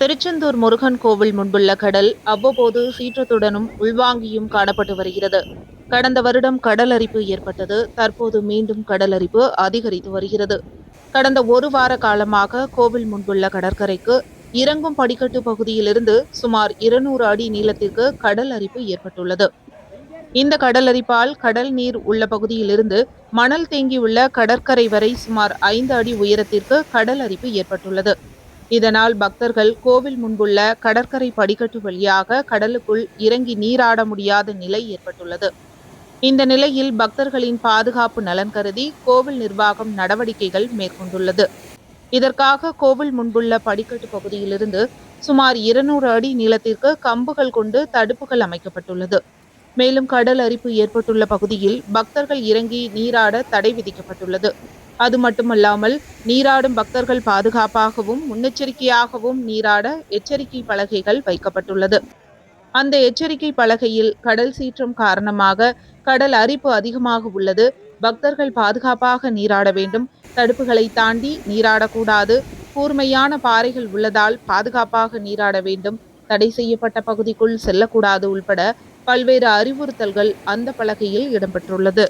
திருச்செந்தூர் முருகன் கோவில் முன்புள்ள கடல் அவ்வப்போது சீற்றத்துடனும் உள்வாங்கியும் காணப்பட்டு வருகிறது. கடந்த வருடம் கடல் அரிப்பு ஏற்பட்டது. தற்போது மீண்டும் கடல் அரிப்பு அதிகரித்து வருகிறது. கடந்த ஒரு வார காலமாக கோவில் முன்புள்ள கடற்கரைக்கு இறங்கும் படிக்கட்டு பகுதியிலிருந்து சுமார் இருநூறு அடி நீளத்திற்கு கடல் அரிப்பு ஏற்பட்டுள்ளது. இந்த கடல் அரிப்பால் கடல் நீர் உள்ள பகுதியிலிருந்து மணல் தேங்கியுள்ள கடற்கரை வரை சுமார் ஐந்து அடி உயரத்திற்கு கடல் அரிப்பு ஏற்பட்டுள்ளது. இதனால் பக்தர்கள் கோவில் முன்புள்ள கடற்கரை படிக்கட்டு வழியாக கடலுக்குள் இறங்கி நீராட முடியாத நிலை ஏற்பட்டுள்ளது. இந்த நிலையில் பக்தர்களின் பாதுகாப்பு நலன் கருதி கோவில் நிர்வாகம் நடவடிக்கைகள் மேற்கொண்டுள்ளது. இதற்காக கோவில் முன்புள்ள படிக்கட்டு பகுதியிலிருந்து சுமார் இருநூறு அடி நீளத்திற்கு கம்புகள் கொண்டு தடுப்புகள் அமைக்கப்பட்டுள்ளது. மேலும் கடல் அரிப்பு ஏற்பட்டுள்ள பகுதியில் பக்தர்கள் இறங்கி நீராட தடை விதிக்கப்பட்டுள்ளது. அது மட்டுமல்லாமல் நீராடும் பக்தர்கள் பாதுகாப்பாகவும் முன்னெச்சரிக்கையாகவும் நீராட எச்சரிக்கை பலகைகள் வைக்கப்பட்டுள்ளது. அந்த எச்சரிக்கை பலகையில் கடல் சீற்றம் காரணமாக கடல் அரிப்பு அதிகமாக உள்ளது. பக்தர்கள் பாதுகாப்பாக நீராட வேண்டும். தடுப்புகளை தாண்டி நீராடக்கூடாது. கூர்மையான பாறைகள் உள்ளதால் பாதுகாப்பாக நீராட வேண்டும். தடை செய்யப்பட்ட பகுதிக்குள் செல்லக்கூடாது உள்பட பல்வேறு அறிவுறுத்தல்கள் அந்த பலகையில் இடம்பெற்றுள்ளது.